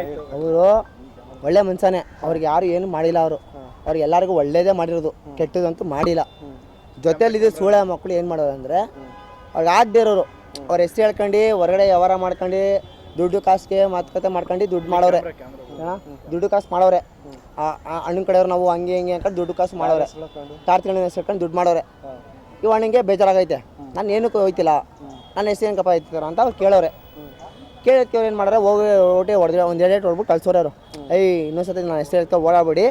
ಏನಾಯ್ತು ಅವರು ಒಳ್ಳೆ ಮನುಷ್ಯನೇ ಅವ್ರಿಗೆ ಯಾರು ಏನು ಮಾಡಿಲ್ಲ ಅವರು. ಅವ್ರಿಗೆ ಎಲ್ಲರಿಗೂ ಒಳ್ಳೇದೇ ಮಾಡಿರೋದು. ಕೆಟ್ಟದಂತೂ ಮಾಡಿಲ್ಲ. ಜೊತೆಲಿದ್ದು ಸೂಳ ಮಕ್ಕಳು ಏನು ಮಾಡೋದು ಅಂದರೆ ಅವ್ರಿಗೆ ಆಗದಿರೋರು ಅವ್ರ ಹೆಸರು ಹೇಳ್ಕೊಂಡು ಹೊರಗಡೆ ವ್ಯವಹಾರ ಮಾಡ್ಕೊಂಡು ದುಡ್ಡು ಕಾಸಿಗೆ ಮಾತುಕತೆ ಮಾಡ್ಕೊಂಡು ದುಡ್ಡು ಮಾಡೋರೆ? ದುಡ್ಡು ಕಾಸು ಮಾಡೋರೆ. ಅಣ್ಣನ ಕಡೆಯವ್ರು ನಾವು ಹಂಗೆ ಹಿಂಗೆ ಅನ್ಕೊಂಡು ದುಡ್ಡು ಕಾಸು ಮಾಡೋರೆ. ಕಾರ್ತಿಕಣ್ಣ ಹೆಸರು ಹೇಳ್ಕೊಂಡು ದುಡ್ಡು ಮಾಡೋರೆ. ಇವು ಅಣ್ಣಂಗೆ ಬೇಜಾರಾಗೈತೆ. ನಾನು ಏನಕ್ಕೂ ಹೋಯ್ತಿಲ್ಲ. ನನ್ನ ಹೆಸರು ಏನಕ್ಕಪ್ಪ ಆಯ್ತಾರ ಅಂತ ಅವ್ರು ಕೇಳೋರೆ. ಕೇಳೋದಕ್ಕೆ ಅವ್ರು ಏನು ಮಾಡ್ರೆ ಹೋಗಿ ಓಟಿ ಹೊಡೆದ್ರೆ ಒಂದು ಎರಡು ಹೊಡ್ಬಿಟ್ಟು ಕಳ್ಸೋರು ಅವರು ಐ ಇನ್ನೊಂದ್ಸತಿ ನಾನು ಹೆಸರು ಹೇಳ್ತಾ ಓಡಾಬಿಡಿ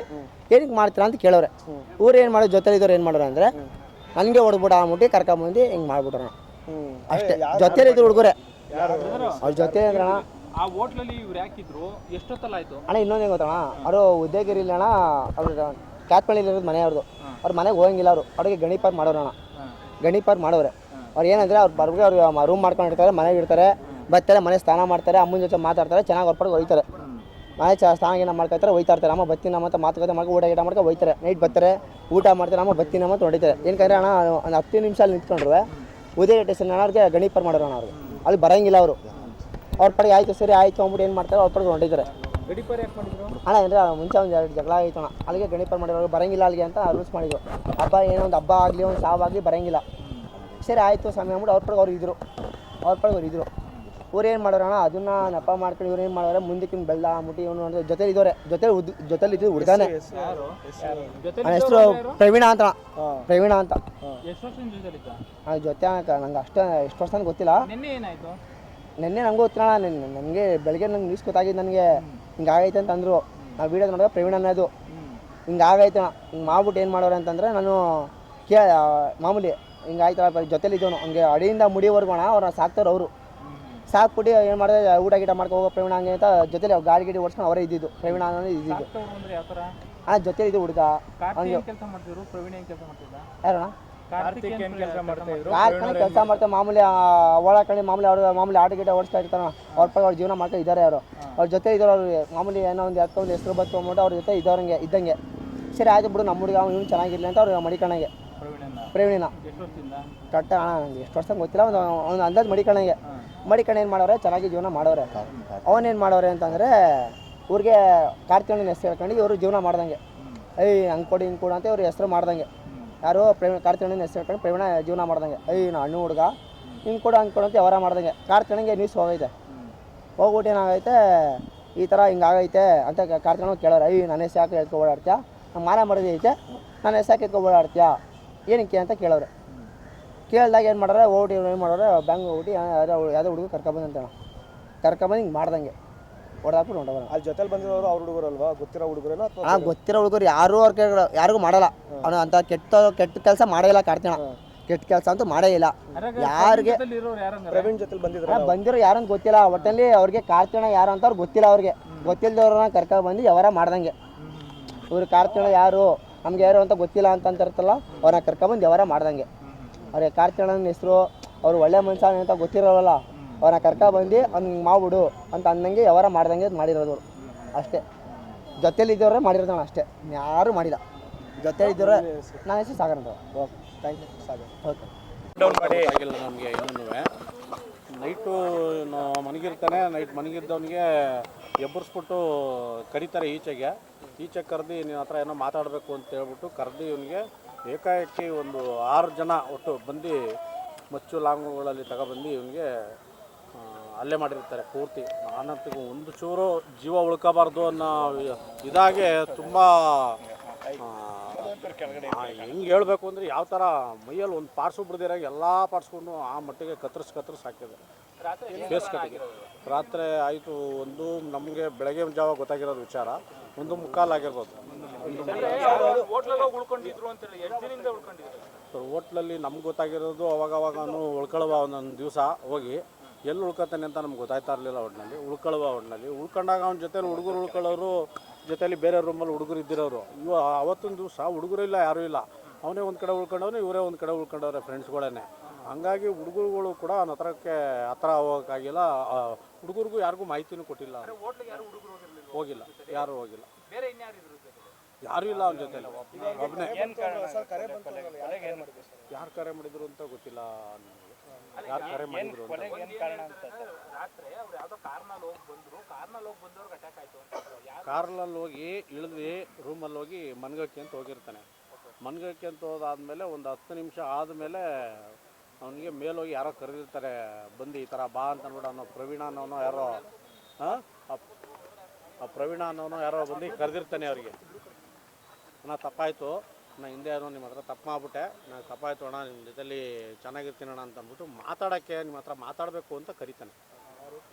ಏನಕ್ಕೆ ಮಾಡ್ತೀರಾ ಅಂತ ಕೇಳೋರೆ. ಊರು ಏನು ಮಾಡೋದು ಜೊತೆ ಇದ್ದವ್ರು ಏನು ಮಾಡೋರು ಅಂದರೆ ನನಗೆ ಹೊಡ್ಬಿಡ ಅಂದ್ಬಿಟ್ಟು ಕರ್ಕೊಂಬಂದು ಹಿಂಗೆ ಮಾಡ್ಬಿಟ್ರಣ ಅಷ್ಟೇ. ಜೊತೆಲಿ ಇದ್ರು ಹುಡುಗರೆ. ಅವ್ರ ಜೊತೆ ಅಂದ್ರೆ ಅಣ್ಣ ಆ ಹೋಟ್ಲಲ್ಲಿ ಇವ್ರು ಹಾಕಿದ್ರು ಎಷ್ಟೊತ್ತಲ್ಲ ಆಯ್ತು? ಅಣ್ಣ ಇನ್ನೊಂದು ಹೆಂಗೆ ಗೊತ್ತಣ್ಣ? ಅವರು ಉದ್ಯೋಗಿರಿಲ್ಲ ಅಣ್ಣ ಅವ್ರ ಕ್ಯಾತ್ಪಳ್ಳಿಲಿ ಇರೋದು ಮನೆ ಅವ್ರದ್ದು ಅವ್ರ ಮನೆಗೆ ಹೋಗಂಗಿಲ್ಲ ಅವರು. ಅವ್ರಿಗೆ ಗಣಿಪಾರ್ ಮಾಡೋರು ಅಣ್ಣ ಗಣಿಪಾರ್ ಮಾಡೋರೆ ಅವ್ರು ಏನಂದ್ರೆ ಅವ್ರು ಬರ್ಬೇಕು ಅವ್ರು ರೂಮ್ ಮಾಡ್ಕೊಂಡಿರ್ತಾರೆ ಮನೆಗೆ ಇರ್ತಾರೆ ಬರ್ತಾರೆ ಮನೆ ಸ್ನಾನ ಮಾಡ್ತಾರೆ ಅಮ್ಮನ ಜೊತೆ ಮಾತಾಡ್ತಾರೆ ಚೆನ್ನಾಗಿ ಹೊರಪಡಿಗೆ ಹೋಯ್ತಾರೆ ಮನೆ ಚ ಸ್ನಾನ ಮಾಡ್ಕೊತಾರೆ ಹೋಯ್ತಾ ಇರ್ತಾರೆ ಅಮ್ಮ ಬತ್ತಿ ನಮ್ಮ ಅಂತ ಮಾತುಕತೆ ಮಾಡ್ಕೊ ಊಟ ಗೀಟ ಮಾಡ್ಕೊಂಡು ಹೋಯ್ತಾರೆ ನೈಟ್ ಬರ್ತಾರೆ ಊಟ ಮಾಡ್ತಾರೆ ಅಮ್ಮ ಬತ್ತಿ ನಮ್ಮ ಅಂತ ಹೊಡಿತಾರೆ. ಏನಕ್ಕೆ ಅಣ್ಣ ಒಂದು ಹತ್ತು ನಿಮಿಷ ಅಲ್ಲಿ ನಿಂತ್ಕೊಂಡ್ರೆ ಉದಯ ಸ್ಟೇಷನ್ ಅವ್ರಿಗೆ ಗಣಿಪರ್ ಮಾಡೋರು ಅಣ್ಣ ಅವ್ರಿಗೆ ಅಲ್ಲಿ ಬರೋಂಗಿಲ್ಲ ಅವರು. ಅವ್ರ ಪಡೆಗೆ ಆಯ್ತು ಸರಿ ಆಯ್ತು ಅಂದ್ಬಿಟ್ಟು ಏನು ಮಾಡ್ತಾರೆ ಅವ್ರ ಪಡೆಗೆ ಹೊಂಟಿದ್ದಾರೆ. ಅಣ್ಣ ಅಂದರೆ ಮುಂಚೆ ಒಂದು ಎರಡು ಜಗಳ ಆಯ್ತು ಅಣ್ಣ. ಅಲ್ಲಿಗೆ ಗಣಿಪರ್ ಮಾಡಿರೋರು ಬರಂಗಿಲ್ಲ ಅಲ್ಲಿಗೆ ಅಂತ ರೂಲ್ಸ್ ಮಾಡಿದ್ರು. ಹಬ್ಬ ಏನೋ ಒಂದು ಹಬ್ಬ ಆಗಲಿ ಒಂದು ಸಾವಾಗಲಿ ಬರೋಂಗಿಲ್ಲ. ಸರಿ ಆಯಿತು ಸಮಯ ಅಂದ್ಬಿಟ್ಟು ಅವ್ರ ಪಡೆಗೆ ಅವ್ರು ಇದ್ದರು ಅವ್ರ ಪಡೆಗೆ ಅವ್ರು ಇದ್ರು. ಇವ್ರು ಏನು ಮಾಡೋರು ಅಣ್ಣ? ಅದನ್ನ ನೆಪ ಮಾಡ್ಕೊಂಡು ಇವ್ರು ಏನು ಮಾಡೋರೆ? ಮುಂದಕ್ಕಿನ ಬೆಳ್ಳ ಮುಟ್ಟಿ ಇವನು ಜೊತೆ ಇದ್ದವ್ರೆ. ಜೊತೆ ಉದ್ ಜೊತೆಲಿ ಇದ್ದು ಹುಡ್ಗಾನೆ ಹೆಸರು ಪ್ರವೀಣ ಅಂತ. ಪ್ರವೀಣ ಅಂತ. ಜೊತೆ ನಂಗೆ ಅಷ್ಟೇ ಎಷ್ಟು ವರ್ಷ ಗೊತ್ತಿಲ್ಲ. ನಿನ್ನೆ ಏನಾಯ್ತು? ನಿನ್ನೆ ನನಗೂ ಗೊತ್ತಿಲ್ಲ ನಿನ್ನೆ ನನಗೆ ಬೆಳಗ್ಗೆ ನಂಗೆ ನ್ಯೂಸ್ ಗೊತ್ತಾಗಿದ್ದು ನನಗೆ. ಹಿಂಗಾಗೈತೆ ಅಂತ ಅಂದರು. ನಾವು ವೀಡಿಯೋ ನೋಡಿದ್ರೆ ಪ್ರವೀಣ ಅನ್ನೋದು. ಹಿಂಗಾಗೈತೆ ಆಗೈತೆ ಹಿಂಗೆ ಮಾಡ್ಬಿಟ್ಟು ಏನು ಮಾಡೋರು ಅಂತಂದರೆ ನಾನು ಕೇ ಮಾಮೂಲಿ ಹಿಂಗಾಯ್ತಲ್ಲ ಜೊತೆಲಿ ಇದ್ದವನು. ಹಂಗೆ ಅಡಿಯಿಂದ ಮುಡಿವರ್ಗೋಣ ಅವ್ರನ್ನ ಸಾಕ್ತಾರೆ ಅವರು. ಸಾಕ್ಬಿಟ್ಟು ಏನು ಮಾಡಿದೆ ಊಟ ಗೀಟ ಮಾಡ್ಕೊ ಹೋಗೋ ಪ್ರವೀಣ ಹಂಗೆ ಅಂತ ಜೊತೆಲಿ ಅವ್ರು ಗಾಡಿ ಗಿಡಿ ಓಡಿಸ್ಕೊಂಡು ಅವರೇ ಇದ್ದಿದ್ದು. ಪ್ರವೀಣ ಅನ್ನೋದು ಇದ್ದಿದ್ದು. ಹಾಂ ಜೊತೆ ಇದು ಹುಡುಗ. ಕಾರ್ತಿಕ್ ಕೆಲಸ ಮಾಡ್ತಿದ್ರು? ಪ್ರವೀಣ್ ಏನ್ ಕೆಲಸ ಮಾಡ್ತಿದ್ದ? ಯಾರಣ್ಣ? ಕಾರ್ತಿಕ್ ಏನ್ ಕೆಲಸ ಮಾಡ್ತಾ ಇದ್ರು? ಕಾರ್ಖಾನೆ ಕೆಲಸ ಮಾಡ್ತಾರೆ ಮಾಮೂಲಿ ಒಳಕಣಿ ಮಾಮೂಲಿ ಅವ್ರು ಮಾಮೂಲಿ ಆಟ ಗೀಟ ಓಡಿಸ್ತಾ ಇರ್ತಾನ ಅವ್ರ ಪಕ್ಕ ಅವ್ರ ಜೀವನ ಮಾಡ್ತಾ ಇದ್ದಾರೆ ಅವರು. ಅವ್ರ ಜೊತೆ ಇದ್ದಾರೆ ಅವ್ರಿಗೆ ಮಾಮೂಲಿ ಏನೋ ಒಂದು ಹತ್ತು ಒಂದು ಹೆಸರು ಬತ್ತು ಅಂದ್ಬಿಟ್ಟು ಅವ್ರ ಜೊತೆ ಇದ್ದವ್ರಂಗೆ ಇದ್ದಂಗೆ. ಸರಿ ಆಯ್ತು ಬಿಡು ನಮ್ಮ ಹುಡುಗ ಅವ್ನು ಚೆನ್ನಾಗಿರ್ಲಿ ಅಂತ ಅವ್ರು ಮಡಿಕಣಗೆ. ಪ್ರವೀಣಿನ? ಎಷ್ಟು ವರ್ಷದಿಂದ? ಕಟ್ಟ ಅಣ್ಣ ಎಷ್ಟು ವರ್ಷ ಗೊತ್ತಿಲ್ಲ ಒಂದು ಒಂದು ಅಂದಾಜು ಮಡಿಕಣಗೆ. ಮಡಿಕಣ ಏನು ಮಾಡೋರೆ? ಚೆನ್ನಾಗಿ ಜೀವನ ಮಾಡೋರೆ. ಅವನೇನು ಮಾಡೋರೆ ಅಂತಂದರೆ ಊರಿಗೆ ಕಾರ್ತಿಕಣ್ಣನ ಹೆಸರು ಹೇಳ್ಕೊಂಡು ಇವರು ಜೀವನ ಮಾಡ್ದಂಗೆ. ಐ ಹಂಗೆ ಕೊಡಿ, ಹಿಂಗೆ ಕೊಡು ಅಂತ ಇವ್ರ ಹೆಸರು ಮಾಡ್ದಂಗೆ. ಯಾರು ಪ್ರೇಮ ಕಾರ್ತಿಕಣ್ಣನ ಹೆಸರು ಹೇಳ್ಕೊಂಡು ಪ್ರೇಮಣ ಜೀವನ ಮಾಡ್ದಂಗೆ. ಐ ನಾ ಹಣ್ಣು ಹುಡುಗ, ಹಿಂಗೆ ಕೊಡು, ಹಂಗೆ ಕೊಡು ಅಂತ ವ್ಯವಹಾರ ಮಾಡ್ದಂಗೆ. ಕಾರ್ತಿಕಣ್ಣಗೆ ನ್ಯೂಸ್ ಹೋಗೈತೆ. ಹೋಗ್ಬಿಟ್ಟು ಏನಾಗೈತೆ, ಈ ಥರ ಹಿಂಗಾಗೈತೆ ಅಂತ ಕಾರ್ತಿಕಣ್ಣ ಕೇಳೋರು. ಐ ನನ್ನ ಹೆಸರು ಯಾಕೆ ಎತ್ಕೊ ಓಡಾಡ್ತೀಯ? ನಮ್ಮ ಮಾನ ಮರದಿ ಐತೆ. ನನ್ನ ಹೆಸರು ಯಾಕೆ ಏನಕ್ಕೆ ಅಂತ ಕೇಳೋರೆ. ಕೇಳಿದಾಗ ಏನು ಮಾಡೋರೆ ಓಟಿ ಏನು ಮಾಡೋರೆ ಬ್ಯಾಂಗ್ ಓಟಿ ಯಾವುದೋ ಯಾವುದೋ ಹುಡುಗ ಅಂತ ಕರ್ಕೊಬಂದು ಹಿಂಗೆ ಮಾಡ್ದಂಗೆ. ಹೊಡೆದಾಕ್ಬಿಟ್ಟು ಹೊಂಟೋಗೋಣ ಅಲ್ಲಿ ಜೊತೆಲಿ ಬಂದಿರೋರು ಅವ್ರ ಹುಡುಗರಲ್ವಾ? ಗೊತ್ತಿರೋ ಹುಡುಗರೇನೋ ಹಾ ಆ ಗೊತ್ತಿರೋ ಹುಡುಗರು ಯಾರೂ ಅವ್ರ ಕೇಳ ಯಾರಿಗೂ ಮಾಡಲ್ಲ. ಅವನು ಅಂತ ಕೆಟ್ಟ ಕೆಟ್ಟ ಕೆಲಸ ಮಾಡೇ ಇಲ್ಲ ಕಾರ್ತಿಣ. ಕೆಟ್ಟ ಕೆಲಸ ಅಂತೂ ಮಾಡೇ ಇಲ್ಲ. ಯಾರಿಗೆ ಪ್ರವೀಣ್ ಜೊತೆ ಬಂದಿದ್ರು? ಬಂದಿರೋ ಯಾರಂತ ಗೊತ್ತಿಲ್ಲ. ಒಟ್ಟಲ್ಲಿ ಅವ್ರಿಗೆ ಕಾರ್ತಿಣ ಯಾರು ಅಂತ ಅವ್ರಿಗೆ ಗೊತ್ತಿಲ್ಲ ಅವ್ರಿಗೆ. ಗೊತ್ತಿಲ್ಲದವ್ರನ್ನ ಕರ್ಕೊಂಡು ಬಂದು ವ್ಯವಹಾರ ಮಾಡ್ದಂಗೆ. ಇವ್ರು ಕಾರ್ತಿಣ ಯಾರು ನಮ್ಗೆ ಯಾರು ಅಂತ ಗೊತ್ತಿಲ್ಲ ಅಂತ ಅಂತಿರ್ತಲ್ಲ ಅವ್ರನ್ನ ಕರ್ಕೊಂಬಂದು ವ್ಯವಹಾರ ಮಾಡ್ದಂಗೆ. ಅವ್ರಿಗೆ ಕಾರ್ತಿಕಣ್ಣನ ಹೆಸರು ಅವ್ರು ಒಳ್ಳೆ ಮನುಷ್ಯ ಅಂತ ಗೊತ್ತಿರೋಲ್ಲ ಅವ್ರನ್ನ ಕರ್ಕೊಬಂದು ಅವ್ನಿಗೆ ಅವ್ನು ಮಾಡ್ಬಿಡು ಅಂತ ಅಂದಂಗೆ ವ್ಯವಹಾರ ಮಾಡ್ದಂಗೆ ಮಾಡಿರೋದು ಅವ್ರು. ಅಷ್ಟೇ. ಜೊತೆಲಿ ಇದ್ದವ್ರೆ ಮಾಡಿರೋದಣ್ಣ ಅಷ್ಟೇ. ಯಾರು ಮಾಡಿಲ್ಲ. ಜೊತೆಲಿ ಇದ್ದವ್ರೆ ನಾನು ಹೆಸರು ಸಾಗರ ಅಂತ. Okay thank you Sagar. Okay. ಆಗಿಲ್ಲ ನಮಗೆ ಇನ್ನೂ ನೈಟು ಮನಗಿರ್ತಾನೆ ನೈಟ್ ಮನಗಿದ್ದವನಿಗೆ ಎಬ್ಬರಿಸ್ಬಿಟ್ಟು ಕರೀತಾರೆ ಈಚೆಗೆ. ಈಚೆಗೆ ಕರೆದು ನಿನ್ನ ಹತ್ರ ಏನೋ ಮಾತಾಡಬೇಕು ಅಂತ ಹೇಳ್ಬಿಟ್ಟು ಕರೆದು ಇವನಿಗೆ ಏಕಾಏಕಿ ಒಂದು ಆರು ಜನ ಒಟ್ಟು ಬಂದು ಮಚ್ಚು ಲಾಂಗುಗಳಲ್ಲಿ ತಗೊಬಂದು ಇವನಿಗೆ ಹಲ್ಲೆ ಮಾಡಿರ್ತಾರೆ ಪೂರ್ತಿ. ನಾನಂತೂ ಒಂದು ಚೂರು ಜೀವ ಉಳ್ಕೋಬಾರ್ದು ಅನ್ನೋ ಇದಾಗೆ ತುಂಬ ಹೆಂಗೆ ಹೇಳಬೇಕು ಅಂದರೆ ಯಾವ ಥರ ಮೈಯಲ್ಲಿ ಒಂದು ಪಾರ್ಸು ಬಿಡ್ದಿರಾಗ ಎಲ್ಲ ಪಾರ್ಸ್ಕೊಂಡು ಆ ಮಟ್ಟಿಗೆ ಕತ್ತರಿಸಿ ಕತ್ತರಿಸಿ ಹಾಕಿದೆ ರಾತ್ರಿ ಆಯಿತು ಒಂದು ನಮಗೆ ಬೆಳಗ್ಗೆ ಜಾವ ಗೊತ್ತಾಗಿರೋದು ವಿಚಾರ. ಒಂದು ಮುಕ್ಕಾಲು ಆಗಿರ್ಬೋದು. ಸರ್ ಹೋಟ್ಲಲ್ಲಿ ನಮ್ಗೆ ಗೊತ್ತಾಗಿರೋದು ಅವಾಗ ಅವಾಗ ಉಳ್ಕೊಳ್ಳುವ ಒಂದೊಂದು ದಿವಸ ಹೋಗಿ. ಎಲ್ಲಿ ಉಳ್ಕೊತಾನೆ ಅಂತ ನಮ್ಗೆ ಗೊತ್ತಾಯ್ತಾ ಇರಲಿಲ್ಲ ಒಟ್ಟಿನಲ್ಲಿ ಉಳ್ಕೊಳ್ಳುವ ಒಟ್ಟಿನಲ್ಲಿ ಉಳ್ಕೊಂಡಾಗ ಅವ್ನ ಜೊತೆಲಿ ಹುಡುಗರು ಉಳ್ಕೊಳ್ಳೋರು ಜೊತೆಯಲ್ಲಿ ಬೇರೆ ರೂಮಲ್ಲಿ ಹುಡುಗರು ಇದ್ದಿರೋರು. ಇವ ಅವತ್ತೊಂದು ದಿವಸ ಹುಡುಗರು ಇಲ್ಲ ಯಾರೂ ಇಲ್ಲ. ಅವನೇ ಒಂದು ಕಡೆ ಉಳ್ಕೊಂಡವನು ಇವರೇ ಒಂದು ಕಡೆ ಉಳ್ಕೊಂಡವ್ರೆ ಫ್ರೆಂಡ್ಸ್ಗಳೇ ಹಂಗಾಗಿ ಹುಡುಗರುಗಳು ಕೂಡ ಅವನ ಹತ್ರಕ್ಕೆ ಹತ್ರ ಹೋಗೋಕ್ಕಾಗಿಲ್ಲ. ಹುಡುಗರಿಗೂ ಯಾರಿಗೂ ಮಾಹಿತಿನೂ ಕೊಟ್ಟಿಲ್ಲ. ಹೋಗಿಲ್ಲ ಯಾರು ಹುಡುಗರು ಹೋಗಿರ್ಲಿಲ್ಲ ಹೋಗಿಲ್ಲ. ಯಾರು ಹೋಗಿಲ್ಲ. ಬೇರೆ ಇನ್ಯಾರಿದ್ರು ಜೊತೆಲಿ? ಯಾರೂ ಇಲ್ಲ ಅವನ ಜೊತೆ ಒಬ್ಬನೇ ಯಾರು ಕರೆ ಮಾಡಿದ್ರು ಅಂತ ಗೊತ್ತಿಲ್ಲ ಯಾರು ಕರೆ ಮಾಡಿದ್ರು ಅಂತ. ರಾತ್ರಿ ಅವ್ರು ಯಾವ್ದೋ ಕಾರ್ನಲ್ಲಿ ಹೋಗಿ ಇಳಿದ್ವಿ ಕಾರ್ನಲ್ಲಿ ಹೋಗಿ ಬಂದವ್ರಿಗೆ ಅಟ್ಯಾಕ್ ಆಯ್ತು ಕಾರ್ನಲ್ಲಿ ಹೋಗಿ ಇಳಿದು ರೂಮಲ್ಲಿ ಹೋಗಿ ಮನ್ಗಕ್ಕೆ ಅಂತ ಹೋಗಿರ್ತಾನೆ. ಮನ್ಗಕ್ಕೆ ಅಂತ ಹೋದಾದ್ಮೇಲೆ ಒಂದು ಹತ್ತು ನಿಮಿಷ ಆದಮೇಲೆ ಅವನಿಗೆ ಮೇಲೋಗಿ ಯಾರೋ ಕರೆದಿರ್ತಾರೆ, ಬಂದು ಈ ಥರ ಬಾ ಅಂತ ಅಂದ್ಬಿಟ್ಟು ಅನ್ನೋ ಪ್ರವೀಣ ಅನ್ನೋನು ಯಾರೋ ಹಾಂ ಆ ಪ್ರವೀಣ ಅನ್ನೋನು ಯಾರೋ ಬಂದು ಕರೆದಿರ್ತಾನೆ ಅವರಿಗೆ. ಅಣ್ಣ ತಪ್ಪಾಯಿತು, ನಾ ಹಿಂದೆ ಏನೋ ನಿಮ್ಮ ಹತ್ರ ತಪ್ಪು ಮಾಡ್ಬಿಟ್ಟೆ ನಾನು ತಪ್ಪಾಯಿತು ಅಣ್ಣ ನಿಮ್ಮ ಜೊತೆಲಿ ಚೆನ್ನಾಗಿರ್ತೀನಿ ಅಣ್ಣ ಅಂತ ಅಂದ್ಬಿಟ್ಟು ಮಾತಾಡೋಕ್ಕೆ ನಿಮ್ಮ ಹತ್ರ ಮಾತಾಡಬೇಕು ಅಂತ ಕರಿತಾನೆ.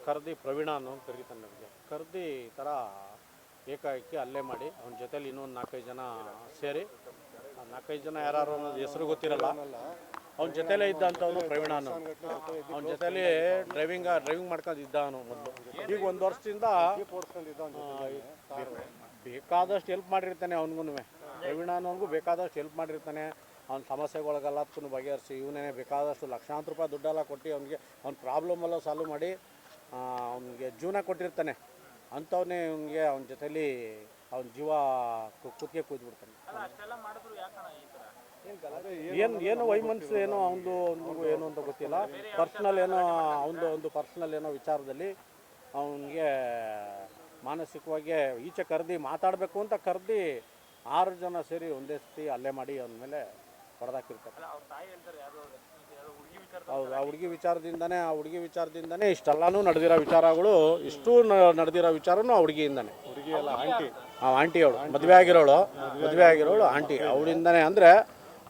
ಕರೆದಿ ಪ್ರವೀಣ ಅನ್ನೋನು ಕರಿತಾನೆ ನನಗೆ ಕರ್ದು ಈ ಥರ ಏಕಾಏಕಿ ಅಲ್ಲೇ ಮಾಡಿ, ಅವನ ಜೊತೇಲಿ ಇನ್ನೊಂದು ನಾಲ್ಕೈದು ಜನ ಸೇರಿ ನಾಲ್ಕೈದು ಜನ ಯಾರು ಅನ್ನೋದು ಹೆಸರು ಗೊತ್ತಿರಲ್ಲ ಅವನ ಜೊತೆಲೇ ಇದ್ದಂಥವನು ಪ್ರವೀಣ ಅನ್ನೋ ಅವನ ಜೊತೆಲಿ ಡ್ರೈವಿಂಗ್ ಡ್ರೈವಿಂಗ್ ಮಾಡ್ಕೊಂಡು ಇದ್ದ ಅವನು ಮೊದಲು. ಈಗ ಒಂದು ವರ್ಷದಿಂದ ಬೇಕಾದಷ್ಟು ಹೆಲ್ಪ್ ಮಾಡಿರ್ತಾನೆ ಅವನಿಗೂ ಪ್ರವೀಣ ಅನ್ನೋನ್ಗೂ ಬೇಕಾದಷ್ಟು ಹೆಲ್ಪ್ ಮಾಡಿರ್ತಾನೆ. ಅವ್ನ ಸಮಸ್ಯೆಗಳಿಗೆಲ್ಲದಕ್ಕೂ ಬಗೆಹರಿಸಿ ಇವನೇ ಬೇಕಾದಷ್ಟು ಲಕ್ಷಾಂತರ ರೂಪಾಯಿ ದುಡ್ಡೆಲ್ಲ ಕೊಟ್ಟು ಅವನಿಗೆ ಅವ್ನ ಪ್ರಾಬ್ಲಮ್ ಎಲ್ಲ ಸಾಲ್ವ್ ಮಾಡಿ ಅವನಿಗೆ ಜೀವನ ಕೊಟ್ಟಿರ್ತಾನೆ. ಅಂಥವನ್ನೇ ಇವನಿಗೆ ಅವನ ಜೊತೆಲಿ ಅವನ ಜೀವ ಕುತ್ತಿಗೆ ಕೂತ್ಬಿಡ್ತಾನೆ ಏನು ಏನು ವೈಮನ್ಸ್ ಏನೋ ಅವನದು ಅವನಿಗೂ ಏನು ಅಂತ ಗೊತ್ತಿಲ್ಲ. ಪರ್ಸ್ನಲ್ ಏನೋ ಅವನದು ಒಂದು ಪರ್ಸ್ನಲ್ ಏನೋ ವಿಚಾರದಲ್ಲಿ ಅವನಿಗೆ ಮಾನಸಿಕವಾಗಿ ಈಚೆ ಕರೆದು ಮಾತಾಡಬೇಕು ಅಂತ ಕರೆದು ಆರು ಜನ ಸೇರಿ ಒಂದೇ ಸತಿ ಅಲ್ಲೇ ಮಾಡಿ ಅಂದಮೇಲೆ ಮೇಲೆ ಹೊಡೆದಾಕಿರ್ತಾರೆ. ಅಲ್ಲ ತಾಯಿ ಹೇಳ್ತಾರೆ ಯಾರು ಯಾರೋ ಹುಡುಗಿ ವಿಚಾರ ಹೌದು ಆ ಹುಡುಗಿ ವಿಚಾರದಿಂದನೇ ಆ ಹುಡುಗಿ ವಿಚಾರದಿಂದನೇ ಇಷ್ಟೆಲ್ಲನೂ ನಡೆದಿರೋ ವಿಚಾರಗಳು ಇಷ್ಟು ನಡೆದಿರೋ ವಿಚಾರನೂ ಆ ಹುಡುಗಿಯಿಂದನೇ. ಹುಡುಗಿ ಅಲ್ಲ ಆಂಟಿ. ಆ ಆಂಟಿ ಅವಳು ಮದುವೆ ಆಗಿರೋಳು ಮದುವೆ ಆಗಿರೋಳು ಆಂಟಿ. ಅವಳಿಂದನೇ ಅಂದರೆ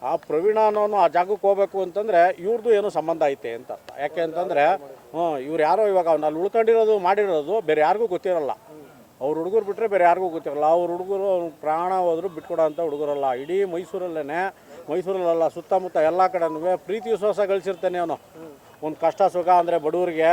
ಆ ಪ್ರವೀಣ ಅನ್ನೋನು ಆ ಜಾಗಕ್ಕೆ ಹೋಗ್ಬೇಕು ಅಂತಂದರೆ ಇವ್ರದ್ದು ಏನೋ ಸಂಬಂಧ ಐತೆ ಅಂತ ಯಾಕೆ ಅಂತಂದರೆ, ಹ್ಞೂ, ಇವ್ರು ಯಾರೋ ಇವಾಗ ಅವ್ನು ಅಲ್ಲಿ ಉಳ್ಕೊಂಡಿರೋದು ಮಾಡಿರೋದು ಬೇರೆ ಯಾರಿಗೂ ಗೊತ್ತಿರಲ್ಲ. ಅವ್ರ ಹುಡುಗರು ಬಿಟ್ಟರೆ ಬೇರೆ ಯಾರಿಗೂ ಗೊತ್ತಿರಲ್ಲ. ಅವ್ರ ಹುಡುಗರು ಪ್ರಾಣ ಹೋದ್ರು ಬಿಟ್ಕೊಡೋ ಅಂಥ ಹುಡುಗರಲ್ಲ. ಇಡೀ ಮೈಸೂರಲ್ಲೇ ಮೈಸೂರಲ್ಲ ಸುತ್ತಮುತ್ತ ಎಲ್ಲ ಕಡೆನೂ ಪ್ರೀತಿ ವಿಶ್ವಾಸ ಗಳಿಸಿರ್ತಾನೆ ಅವನು. ಒಂದು ಕಷ್ಟ ಸುಖ ಅಂದರೆ ಬಡವರಿಗೆ,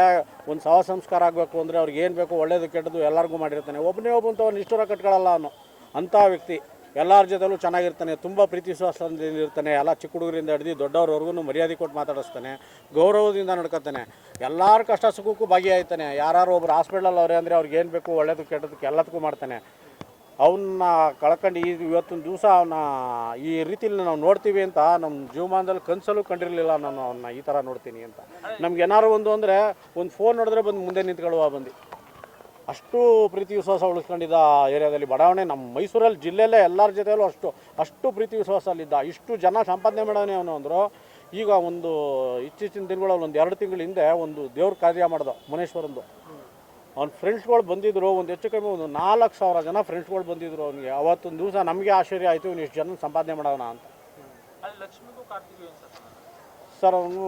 ಒಂದು ಸಹ ಸಂಸ್ಕಾರ ಆಗಬೇಕು ಅಂದರೆ ಅವ್ರಿಗೆ ಏನು ಬೇಕು ಒಳ್ಳೇದು ಕೆಟ್ಟದ್ದು ಎಲ್ಲರಿಗೂ ಮಾಡಿರ್ತಾನೆ. ಒಬ್ಬನೇ ಒಬ್ಬಂತ ಅವ್ನು ಇಷ್ಟರ ಕಟ್ಕೊಳ್ಳಲ್ಲ ಅವನು. ಅಂಥ ವ್ಯಕ್ತಿ. ಎಲ್ಲರ ಜೊತೆಲೂ ಚೆನ್ನಾಗಿರ್ತಾನೆ, ತುಂಬ ಪ್ರೀತಿ ವಿಶ್ವಾಸದಿಂದ ಇರ್ತಾನೆ ಎಲ್ಲ ಚಿಕ್ಕ ಹುಡುಗರಿಂದ ಹಿಡಿದು ದೊಡ್ಡವ್ರವರೆಗೂ ಮರ್ಯಾದೆ ಕೊಟ್ಟು ಮಾತಾಡಿಸ್ತಾನೆ, ಗೌರವದಿಂದ ನಡ್ಕೊತಾನೆ, ಎಲ್ಲರ ಕಷ್ಟ ಸುಖಕ್ಕೂ ಭಾಗಿಯಾಯ್ತಾನೆ ಯಾರು ಒಬ್ರು ಹಾಸ್ಪಿಟಲಲ್ಲಿ ಅವರೇ ಅಂದರೆ ಅವ್ರಿಗೆ ಏನು ಬೇಕು ಒಳ್ಳೇದು, ಕೆಟ್ಟದಕ್ಕೆ ಎಲ್ಲದಕ್ಕೂ ಮಾಡ್ತಾನೆ. ಅವನ್ನ ಕಳ್ಕೊಂಡು ಈ ಇವತ್ತಿನ ದಿವಸ ಅವನ್ನ ಈ ರೀತಿಯಲ್ಲಿ ನಾವು ನೋಡ್ತೀವಿ ಅಂತ ನಮ್ಮ ಜೀವಮಾನದಲ್ಲಿ ಕನಸಲ್ಲೂ ಕಂಡಿರಲಿಲ್ಲ ನಾನು ಅವನ್ನ ಈ ಥರ ನೋಡ್ತೀನಿ ಅಂತ. ನಮ್ಗೆ ಏನಾರು ಒಂದು ಅಂದರೆ, ಒಂದು ಫೋನ್ ನೋಡಿದ್ರೆ ಬಂದು ಮುಂದೆ ನಿಂತ್ಕೊಳ್ಳುವ ಬಂದು. ಅಷ್ಟು ಪ್ರೀತಿ ವಿಶ್ವಾಸ ಉಳಿಸ್ಕೊಂಡಿದ್ದ ಏರಿಯಾದಲ್ಲಿ ಬಡಾವಣೆ ನಮ್ಮ ಮೈಸೂರಲ್ಲಿ ಜಿಲ್ಲೆಯಲ್ಲೇ ಎಲ್ಲರ ಜೊತೆಯಲ್ಲೂ ಅಷ್ಟು ಅಷ್ಟು ಪ್ರೀತಿ ವಿಶ್ವಾಸದಲ್ಲಿದ್ದ ಇಷ್ಟು ಜನ ಸಂಪಾದನೆ ಮಾಡೋನೇ ಅವನು ಅಂದರು. ಈಗ ಒಂದು ಇತ್ತೀಚಿನ ದಿನಗಳಲ್ಲಿ ಒಂದು ಎರಡು ತಿಂಗಳ ಹಿಂದೆ ಒಂದು ದೇವ್ರ ಕಾರ್ಯ ಮಾಡ್ದ ಮುನೇಶ್ವರಂದು. ಅವ್ನ ಫ್ರೆಂಡ್ಸ್ಗಳು ಬಂದಿದ್ರು ಒಂದು ಹೆಚ್ಚು ಕಮ್ಮಿ ಒಂದು ನಾಲ್ಕು ಸಾವಿರ ಜನ ಫ್ರೆಂಡ್ಸ್ಗಳು ಬಂದಿದ್ರು ಅವನಿಗೆ. ಅವತ್ತೊಂದು ದಿವಸ ನಮಗೆ ಆಶ್ಚರ್ಯ ಆಯಿತು ಇವ್ನು ಇಷ್ಟು ಜನ ಸಂಪಾದನೆ ಮಾಡೋಣ ಅಂತ. ಸರ್? ಅವನು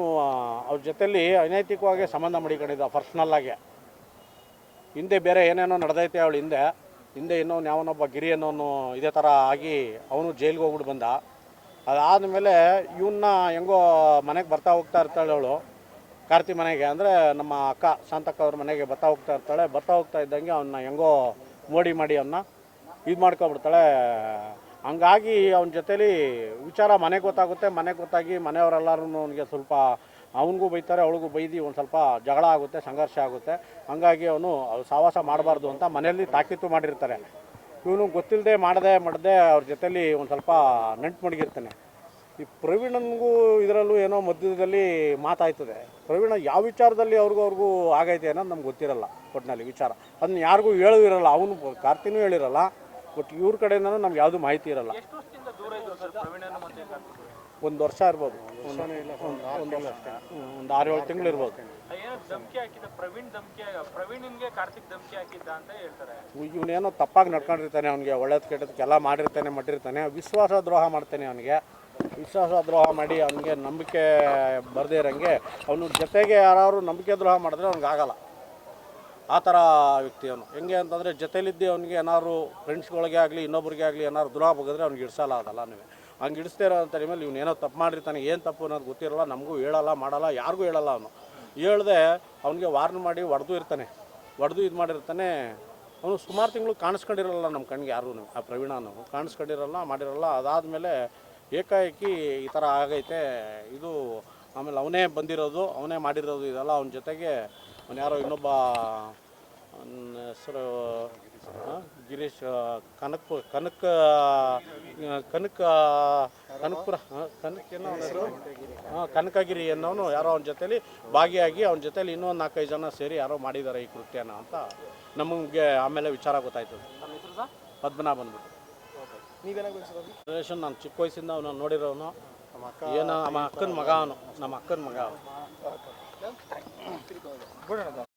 ಅವ್ರ ಜೊತೆಯಲ್ಲಿ ಅನೈತಿಕವಾಗಿ ಸಂಬಂಧ ಮಡಿಕೊಂಡಿದ್ದ ಪರ್ಸ್ನಲ್ಲಾಗಿ ಹಿಂದೆ ಬೇರೆ ಏನೇನೋ ನಡೆದೈತೆ ಅವಳು ಹಿಂದೆ ಹಿಂದೆ ಇನ್ನೊಂದು ಯಾವನೊಬ್ಬ ಗಿರಿ ಅನ್ನೋನು ಇದೇ ಥರ ಆಗಿ ಅವನು ಜೈಲಿಗೆ ಹೋಗ್ಬಿಟ್ಟು ಬಂದ. ಅದಾದಮೇಲೆ ಇವನ್ನ ಹೆಂಗೋ ಮನೆಗೆ ಬರ್ತಾ ಹೋಗ್ತಾ ಇರ್ತಾಳೆ ಅವಳು, ಕಾರ್ತಿ ಮನೆಗೆ. ಅಂದರೆ ನಮ್ಮ ಅಕ್ಕ ಶಾಂತಕ್ಕ ಅವ್ರ ಮನೆಗೆ ಬರ್ತಾ ಹೋಗ್ತಾ ಇರ್ತಾಳೆ. ಬರ್ತಾ ಹೋಗ್ತಾ ಇದ್ದಂಗೆ ಅವನ್ನ ಹೆಂಗೋ ಮೋಡಿ ಮಾಡಿ ಅವನ್ನ ಇದು ಮಾಡ್ಕೊಬಿಡ್ತಾಳೆ. ಹಂಗಾಗಿ ಅವನ ಜೊತೇಲಿ ವಿಚಾರ ಮನೆಗೆ ಗೊತ್ತಾಗುತ್ತೆ. ಮನೆಗೆ ಗೊತ್ತಾಗಿ ಮನೆಯವರೆಲ್ಲರೂ ಅವನಿಗೆ ಸ್ವಲ್ಪ ಅವನಿಗೂ ಬೈತಾರೆ, ಅವಳಿಗೂ ಬೈದು ಒಂದು ಸ್ವಲ್ಪ ಜಗಳ ಆಗುತ್ತೆ, ಸಂಘರ್ಷ ಆಗುತ್ತೆ. ಹಂಗಾಗಿ ಅವನು ಸಾವಾಸ ಮಾಡಬಾರ್ದು ಅಂತ ಮನೆಯಲ್ಲಿ ತಾಕೀತು ಮಾಡಿರ್ತಾರೆ. ಇವನು ಗೊತ್ತಿಲ್ಲದೆ ಮಾಡದೆ ಮಾಡದೆ ಅವ್ರ ಜೊತೆಯಲ್ಲಿ ಒಂದು ಸ್ವಲ್ಪ ನಂಟು ಮಡಗಿರ್ತಾನೆ. ಈ ಪ್ರವೀಣನಿಗೂ ಇದರಲ್ಲೂ ಏನೋ ಮಧ್ಯದಲ್ಲಿ ಮಾತಾಯ್ತದೆ. ಪ್ರವೀಣ ಯಾವ ವಿಚಾರದಲ್ಲಿ ಅವ್ರಿಗೂ ಅವ್ರಿಗೂ ಆಗೈತೆ ಅನ್ನೋದು ನಮ್ಗೆ ಗೊತ್ತಿರಲ್ಲ ಒಟ್ಟಿನಲ್ಲಿ ವಿಚಾರ. ಅದನ್ನ ಯಾರಿಗೂ ಹೇಳೂ ಇರಲ್ಲ, ಅವನು ಕಾರ್ತಿನೂ ಹೇಳಿರಲ್ಲ, ಬಟ್ ಇವ್ರ ಕಡೆಯಿಂದ ನಮ್ಗೆ ಯಾವುದೂ ಮಾಹಿತಿ ಇರಲ್ಲ. ಒಂದು ವರ್ಷ ಇರ್ಬೋದು. ಒಂದು ಒಂದು ವರ್ಷ. ಒಂದು ಆರು ಏಳು ತಿಂಗಳು ಇರ್ಬೋದು. ಏನೋ ಧಮಕಿ ಹಾಕಿದ್ದ ಪ್ರವೀಣ್ ಧಮಕಿ ಪ್ರವೀಣ್ಗೆ ಕಾರ್ತಿಕ್ ಧಮಕಿ ಹಾಕಿದ್ದ ಅಂತ ಹೇಳ್ತಾರೆ. ಇವನೇನೋ ತಪ್ಪಾಗಿ ನಡ್ಕೊಂಡಿರ್ತಾನೆ ಅವನಿಗೆ ಒಳ್ಳೇದು ಕೆಟ್ಟದಕ್ಕೆಲ್ಲ ಮಾಡಿರ್ತಾನೆ ಮಾಡಿರ್ತಾನೆ ವಿಶ್ವಾಸ ದ್ರೋಹ ಮಾಡ್ತಾನೆ ಅವನಿಗೆ. ವಿಶ್ವಾಸ ದ್ರೋಹ ಮಾಡಿ ಅವನಿಗೆ ನಂಬಿಕೆ ಬರದೇ ಇರೋಂಗೆ ಅವನ ಜೊತೆಗೆ ಯಾರು ನಂಬಿಕೆ ದ್ರೋಹ ಮಾಡಿದ್ರೆ ಅವ್ನಿಗೆ ಆಗಲ್ಲ. ಆ ಥರ ವ್ಯಕ್ತಿ ಅವನು. ಹೆಂಗೆ ಅಂತಂದರೆ ಜೊತೆಲಿದ್ದು ಅವನಿಗೆ ಏನಾದ್ರು ಫ್ರೆಂಡ್ಸ್ಗಳಿಗೆ ಆಗಲಿ ಇನ್ನೊಬ್ರಿಗೆ ಆಗಲಿ ಏನಾದ್ರು ದ್ರೋಹ ಬಗೆದ್ರೆ ಅವ್ನಿಗೆ ಇಡ್ಸಲ್ಲ ಅದಲ್ಲ ನೀವು. ಹಂಗೆ ಇಡಿಸ್ತಾ ಇರೋ ಟೈಮಲ್ಲಿ ಇವ್ನು ಏನೋ ತಪ್ಪು ಮಾಡಿರ್ತಾನೆ, ಏನು ತಪ್ಪು ಅನ್ನೋದು ಗೊತ್ತಿರಲ್ಲ, ನಮಗೂ ಹೇಳಲ್ಲ, ಮಾಡಲ್ಲ, ಯಾರಿಗೂ ಹೇಳಲ್ಲ ಅವನು. ಹೇಳ್ದೆ ಅವನಿಗೆ ವಾರ್ನ್ ಮಾಡಿ ಹೊಡೆದು ಇರ್ತಾನೆ, ಹೊಡೆದು ಇದು ಮಾಡಿರ್ತಾನೆ. ಅವನು ಸುಮಾರು ತಿಂಗಳು ಕಾಣಿಸ್ಕೊಂಡಿರಲ್ಲ ನಮ್ಮ ಕಣ್ಣಿಗೆ ಯಾರೂ ಆ ಪ್ರವೀಣನು. ಕಾಣಿಸ್ಕೊಂಡಿರಲ್ಲ, ಮಾಡಿರಲ್ಲ, ಅದಾದಮೇಲೆ ಏಕಾಏಕಿ ಈ ಥರ ಆಗೈತೆ. ಇದು ಆಮೇಲೆ ಅವನೇ ಬಂದಿರೋದು, ಅವನೇ ಮಾಡಿರೋದು ಇದೆಲ್ಲ ಅವನ ಜೊತೆಗೆ. ಅವನ ಯಾರೋ ಇನ್ನೊಬ್ಬ ಹೆಸರು ಗಿರೀಶ್ ಆ, ಕನಕ್ಪುರ ಕನಕ ಕನಕ ಕನಕಪುರ ಕನಕ ಏನೋ ಹಾಂ ಕನಕಗಿರಿ ಅನ್ನೋನು ಯಾರೋ ಅವನ ಜೊತೇಲಿ ಭಾಗಿಯಾಗಿ ಅವನ ಜೊತೇಲಿ ಇನ್ನೊಂದು ಒಂದು ನಾಲ್ಕೈದು ಜನ ಸೇರಿ ಯಾರೋ ಮಾಡಿದ್ದಾರೆ ಈ ಕೃತ್ಯನ ಅಂತ ನಮಗೆ ಆಮೇಲೆ ವಿಚಾರ ಗೊತ್ತಾಯ್ತದೆ. ಪದ್ಮನಾಭ ಬಂದ್ಬಿಟ್ಟು? ರಿಲೇಷನ್ ನಾನು ಚಿಕ್ಕ ವಯಸ್ಸಿಂದ ಅವನು ನೋಡಿರೋನು. ಏನೋ ನಮ್ಮ ಅಕ್ಕನ ಮಗ ಅವನು ನಮ್ಮ ಅಕ್ಕನ ಮಗ ಅವನು.